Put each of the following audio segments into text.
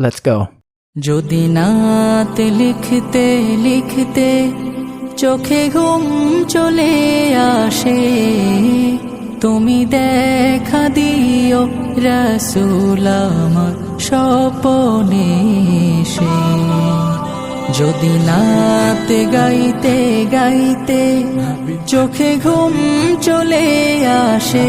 Let's go. যদি নাতে লিখতে লিখতে চোখে ঘুম চলে আসে, তুমি দেখা দিও রসুল স্বপনে সে যদি নাতে গাইতে গাইতে চোখে ঘুম চলে আসে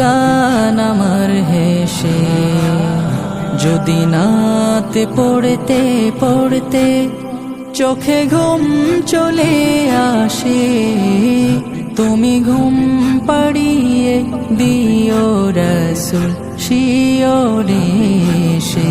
গান আমার হেসে। যদি নাতে পড়তে পড়তে চোখে ঘুম চলে আসে, তুমি ঘুম পাড়িয়ে দিও রসুল শিওরে সে